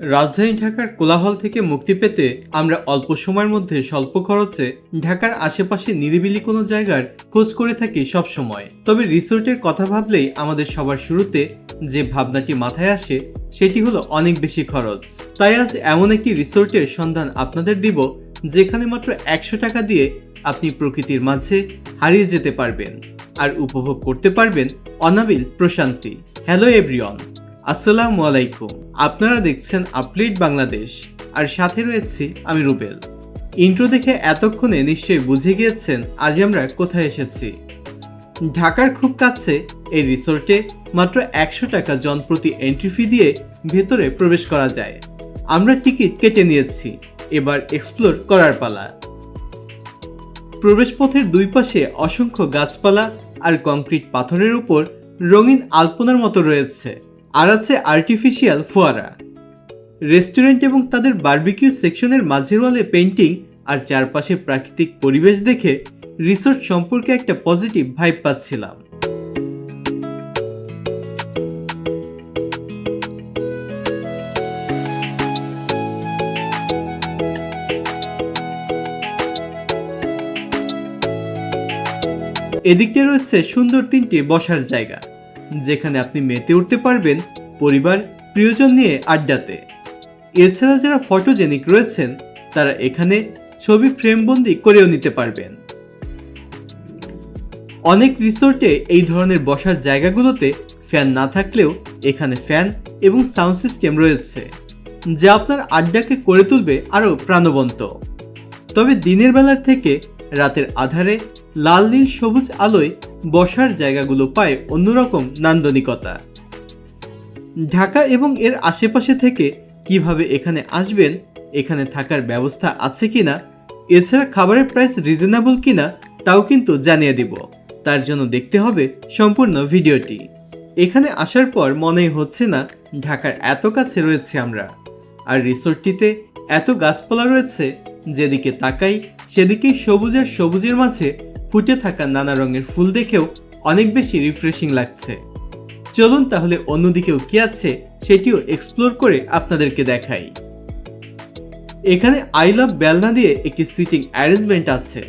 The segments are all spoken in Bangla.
রাজধানী ঢাকার কোলাহল থেকে মুক্তি পেতে আমরা অল্প সময়ের মধ্যে স্বল্প খরচে ঢাকার আশেপাশে নিরিবিলি কোনো জায়গার খোঁজ করে থাকি সব সময়। তবে রিসোর্টের কথা ভাবলেই আমাদের সবার শুরুতে যে ভাবনাটি মাথায় আসে, সেটি হলো অনেক বেশি খরচ। তাই আজ এমন একটি রিসোর্টের সন্ধান আপনাদের দিব, যেখানে মাত্র একশো টাকা দিয়ে আপনি প্রকৃতির মাঝে হারিয়ে যেতে পারবেন। আর উপভোগ করতে পারবেন অনাবিল প্রশান্তি। হ্যালো এভরিওয়ান আসসালামু আলাইকুম। আপনারা দেখছেন আপডেট বাংলাদেশ, আর সাথে রয়েছি আমি রুবেল। ইন্ট্রো দেখে এতক্ষণে নিশ্চয়ই বুঝে গিয়েছেন আজ আমরা কোথায় এসেছি। ঢাকার খুব কাছে এই রিসোর্টে মাত্র একশো টাকা জনপ্রতি এন্ট্রি ফি দিয়ে ভেতরে প্রবেশ করা যায়। আমরা টিকিট কেটে নিয়েছি, এবার এক্সপ্লোর করার পালা। প্রবেশপথের দুই পাশে অসংখ্য গাছপালা আর কংক্রিট পাথরের উপর রঙিন আলপনার মতো রয়েছে। আর আছে আর্টিফিশিয়াল ফোয়ারা। রেস্টুরেন্ট এবং তাদের বার্বিকিউ সেকশনের মাঝের ওয়ালে পেন্টিং আর চারপাশে প্রাকৃতিক পরিবেশ দেখে রিসোর্ট সম্পর্কে একটা পজিটিভ ভাইব পাচ্ছিলাম। এদিকটা রয়েছে সুন্দর তিনটি বসার জায়গা। যেখানে আপনি মেতে উঠতে পারবেন পরিবার, প্রিয়জন নিয়ে আড্ডাতে। এছাড়া যারা ফটোজেনিক রয়েছেন, তারা এখানে ছবি ফ্রেমবন্দি করেও নিতে পারবেন। অনেক রিসোর্টে এই ধরনের বসার জায়গাগুলোতে ফ্যান না থাকলেও এখানে ফ্যান এবং সাউন্ড সিস্টেম রয়েছে, যা আপনার আড্ডাকে করে তুলবে আরও প্রাণবন্ত। তবে দিনের বেলার থেকে রাতের আধারে লাল নীল সবুজ আলোয় বসার জায়গাগুলো পায় অন্যরকম নান্দনিকতা। ঢাকা এবং এর আশেপাশে থেকে কীভাবে এখানে আসবেন, এখানে থাকার ব্যবস্থা আছে কিনা, এছাড়া খাবারের প্রাইস রিজনেবল কিনা, তাও কিন্তু জানিয়ে দিব। তার জন্য দেখতে হবে সম্পূর্ণ ভিডিওটি। এখানে আসার পর মনেই হচ্ছে না, ঢাকার এত কাছে রয়েছে আমরা। আর রিসোর্টটিতে এত গাছপালা রয়েছে, যেদিকে তাকাই সেদিকেই সবুজের সবুজের মাঝে ফুটে থাকা নানা রঙের ফুল দেখেও অনেক বেশি রিফ্রেশিং লাগছে। চলুন তাহলে অন্যদিকেও কি আছে সেটিও এক্সপ্লোর করে আপনাদেরকে দেখাই। এখানে আই লাভ বেলনা দিয়ে একটি সিটিং অ্যারেঞ্জমেন্ট আছে।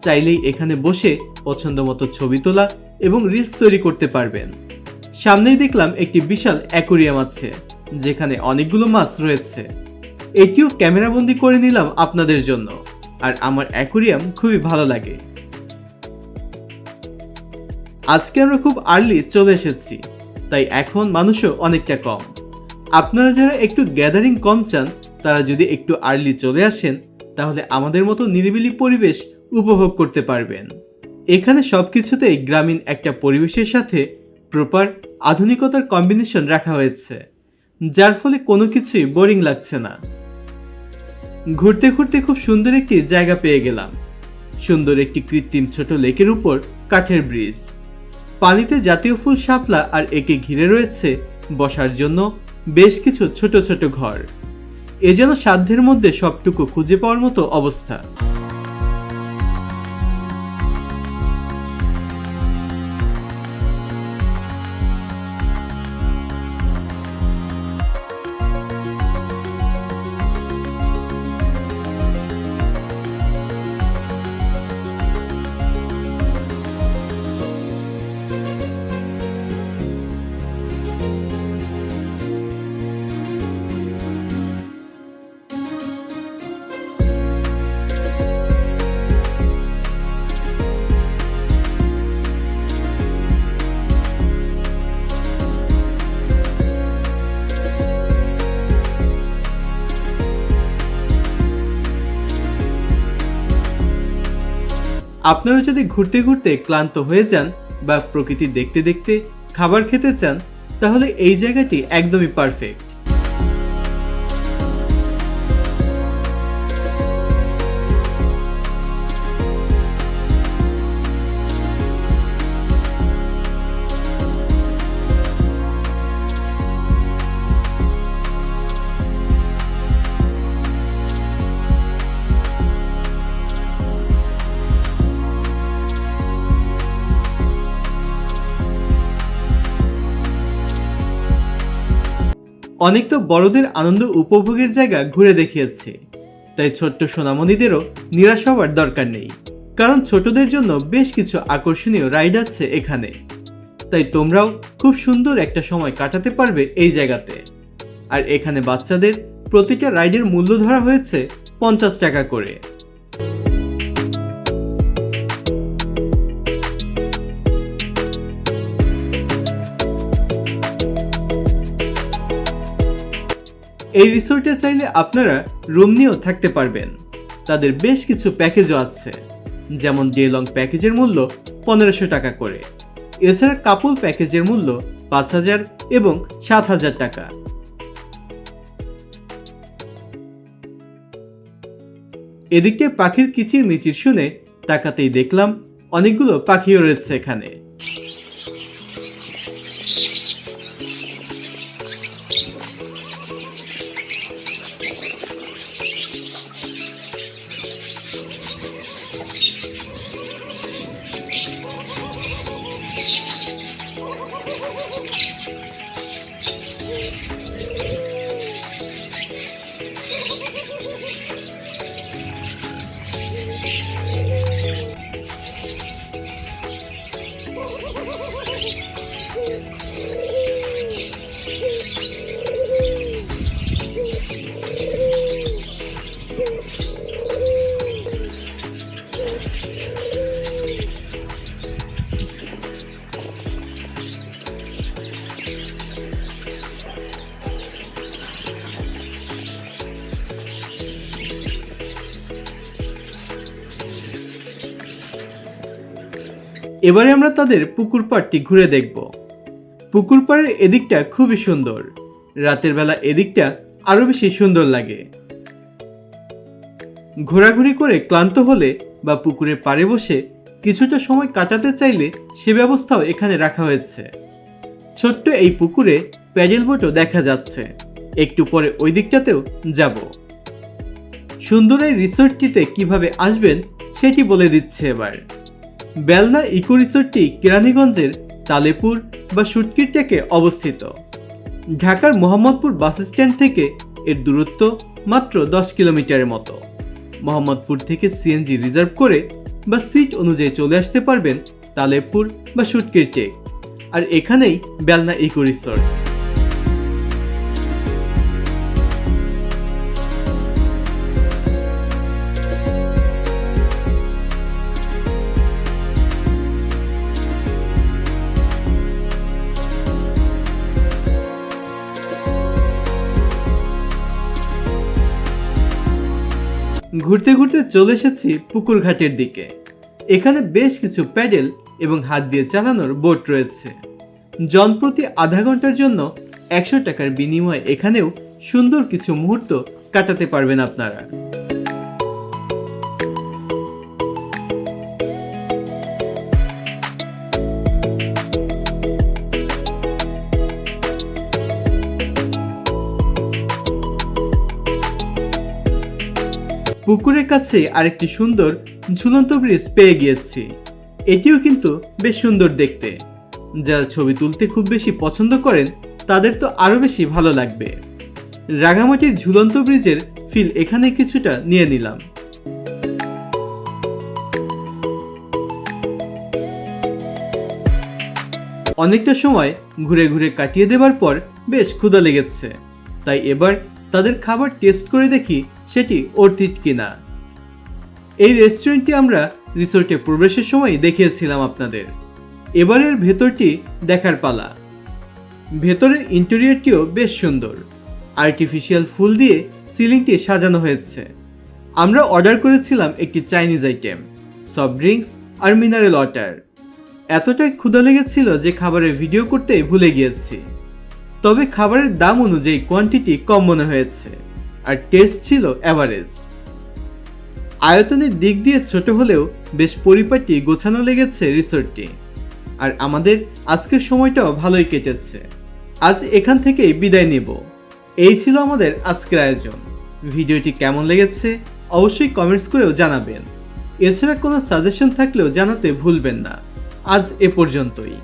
চাইলেই এখানে বসে পছন্দ মতো ছবি তোলা এবং রিলস তৈরি করতে পারবেন। সামনেই দেখলাম একটি বিশাল অ্যাকোরিয়াম আছে, যেখানে অনেকগুলো মাছ রয়েছে। এটিও ক্যামেরাবন্দি করে নিলাম আপনাদের জন্য। আর আমার অ্যাকোরিয়াম খুবই ভালো লাগে। আজকে আমরা খুব আর্লি চলে এসেছি, তাই এখন মানুষও অনেকটা কম। আপনারা যারা একটু গ্যাদারিং কম চান, তারা যদি একটু আর্লি চলে আসেন, তাহলে আমাদের মতো নিরিবিলি পরিবেশ উপভোগ করতে পারবেন। এখানে সব কিছুতেই গ্রামীণ একটা পরিবেশের সাথে প্রপার আধুনিকতার কম্বিনেশন রাখা হয়েছে, যার ফলে কোনো কিছুই বোরিং লাগছে না। ঘুরতে ঘুরতে খুব সুন্দর একটি জায়গা পেয়ে গেলাম। সুন্দর একটি কৃত্রিম ছোট লেকের উপর কাঠের ব্রিজ পানিতে জাতীয় ফুল শাপলা আর একে ঘিরে রয়েছে বসার জন্য বেশ কিছু ছোট ছোট ঘর। এ যেন সাধ্যের মধ্যে সবটুকু খুঁজে পাওয়ার মতো অবস্থা। আপনারা যদি ঘুরতে ঘুরতে ক্লান্ত হয়ে যান বা প্রকৃতি দেখতে দেখতে খাবার খেতে চান, তাহলে এই জায়গাটি একদমই পারফেক্ট অনেক তো বড়দের আনন্দ উপভোগের জায়গা ঘুরে দেখিয়েছে। তাই ছোট্ট সোনামণিদেরও নিরাশ হওয়ার দরকার নেই। কারণ ছোটদের জন্য বেশ কিছু আকর্ষণীয় রাইড আছে এখানে। তাই তোমরাও খুব সুন্দর একটা সময় কাটাতে পারবে এই জায়গাতে। আর এখানে বাচ্চাদের প্রতিটা রাইডের মূল্য ধরা হয়েছে পঞ্চাশ টাকা করে। এই রিসোর্টে চাইলে আপনারা রুম নিয়েও থাকতে পারবেন। তাদের বেশ কিছু প্যাকেজও আছে, যেমন ডে লং প্যাকেজের মূল্য পনেরোশো টাকা করে। এছাড়া কাপল প্যাকেজের মূল্য পাঁচ হাজার এবং সাত হাজার টাকা। এদিকটায় পাখির কিচির মিচির শুনে তাকাতেই দেখলাম অনেকগুলো পাখিও রয়েছে এখানে। Thank you. এবারে আমরা তাদের পুকুর পাড়টি ঘুরে দেখব। পুকুর পাড়ের এদিকটা খুবই সুন্দর। রাতের বেলা এদিকটা আরও বেশি সুন্দর লাগে। ঘোরাঘুরি করে ক্লান্ত হলে বা পুকুরের পাড়ে বসে কিছুটা সময় কাটাতে চাইলে সে ব্যবস্থাও এখানে রাখা হয়েছে। ছোট্ট এই পুকুরে প্যাডেল বোটও দেখা যাচ্ছে। একটু পরে ওই দিকটাতেও যাব। সুন্দর এই রিসোর্টটিতে কীভাবে আসবেন সেটি বলে দিচ্ছে এবার। বেলনা ইকো রিসোর্টটি কেরানীগঞ্জের তালেপুর বা সুটকিরটেকে অবস্থিত। ঢাকার মোহাম্মদপুর বাস স্ট্যান্ড থেকে এর দূরত্ব মাত্র দশ কিলোমিটারের মতো। মোহাম্মদপুর থেকে সিএনজি রিজার্ভ করে বা সিট অনুযায়ী চলে আসতে পারবেন তালেপুর বা সুটকিরটেক আর এখানেই বেলনা ইকো রিসোর্ট ঘুরতে ঘুরতে চলে এসেছি পুকুর ঘাটের দিকে। এখানে বেশ কিছু প্যাডেল এবং হাত দিয়ে চালানোর বোট রয়েছে। জনপ্রতি আধা ঘণ্টার জন্য একশো টাকার বিনিময়ে এখানেও সুন্দর কিছু মুহূর্ত কাটাতে পারবেন আপনারা। পুকুরের কাছে আরেকটি সুন্দর ঝুলন্ত ব্রিজ পেয়ে গিয়েছি। এটিও কিন্তু বেশ সুন্দর দেখতে। যারা ছবি তুলতে খুব বেশি পছন্দ করেন, তাদের তো আরও বেশি ভালো লাগবে। রাঙামাটির ঝুলন্ত ব্রিজের ফিল এখানে কিছুটা নিয়ে নিলাম। অনেকটা সময় ঘুরে ঘুরে কাটিয়ে দেবার পর বেশ ক্ষুধা লেগেছে। তাই এবার তাদের খাবার টেস্ট করে দেখি সেটি অর্থিত কিনা। এই রেস্টুরেন্টটি আমরা রিসোর্টে প্রবেশের সময় দেখিয়েছিলাম আপনাদের। এবারের ভেতরটি দেখার পালা। ভেতরের ইন্টেরিয়রটিও বেশ সুন্দর। আর্টিফিশিয়াল ফুল দিয়ে সিলিংটি সাজানো হয়েছে। আমরা অর্ডার করেছিলাম একটি চাইনিজ আইটেম সফট ড্রিঙ্কস আর মিনারেল ওয়াটার এতটাই ক্ষুধা লেগেছিল যে খাবারের ভিডিও করতে ভুলে গিয়েছি। তবে খাবারের দাম অনুযায়ী কোয়ান্টিটি কম মনে হয়েছে। আর টেস্ট ছিল অ্যাভারেজ আয়তনের দিক দিয়ে ছোট হলেও বেশ পরিপাটি গোছানো লেগেছে রিসোর্টটি আর আমাদের আজকের সময়টাও ভালোই কেটেছে। আজ এখান থেকেই বিদায় নেব। এই ছিল আমাদের আজকের আয়োজন। ভিডিওটি কেমন লেগেছে অবশ্যই কমেন্টস করেও জানাবেন। এছাড়া কোনো সাজেশন থাকলেও জানাতে ভুলবেন না। আজ এ পর্যন্তই।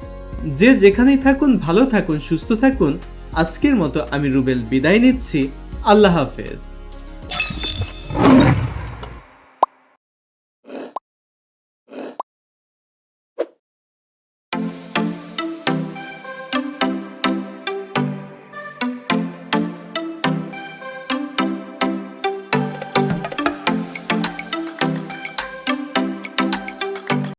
যে যেখানেই থাকুন, ভালো থাকুন, সুস্থ থাকুন, আজকের মতো আমি রুবেল বিদায় নিচ্ছি। আল্লাহ হাফেজ।